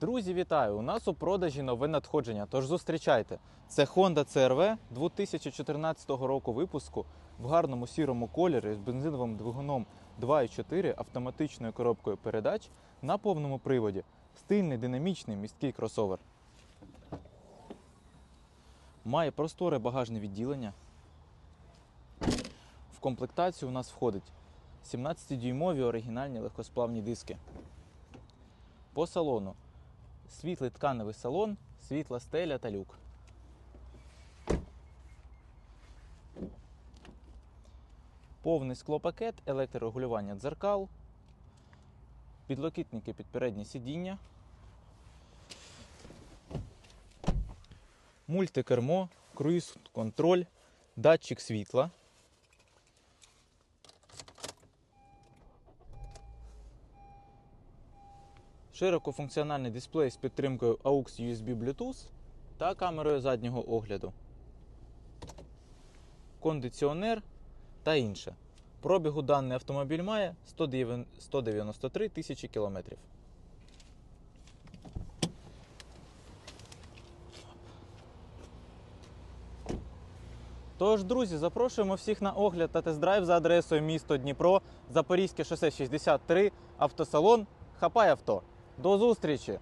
Друзі, вітаю! У нас у продажі нове надходження. Тож зустрічайте. Це Honda CRV 2014 року випуску в гарному сірому кольорі з бензиновим двигуном 2.4 автоматичною коробкою передач на повному приводі. Стильний, динамічний місткий кросовер. Має просторе багажне відділення. В комплектацію у нас входить 17-дюймові оригінальні легкосплавні диски. По салону світлий тканевий салон, світла стеля та люк. Повний склопакет, електрорегулювання дзеркал, підлокітники під переднє сидіння, мультикермо, круїз контроль, датчик світла. Широкофункціональний дисплей з підтримкою AUX USB Bluetooth та камерою заднього огляду, кондиціонер та інше. Пробігу даний автомобіль має 193 тисячі кілометрів. Тож, друзі, запрошуємо всіх на огляд та тест-драйв за адресою місто Дніпро, Запорізьке шосе 63, автосалон Хапай авто. До зустрічі!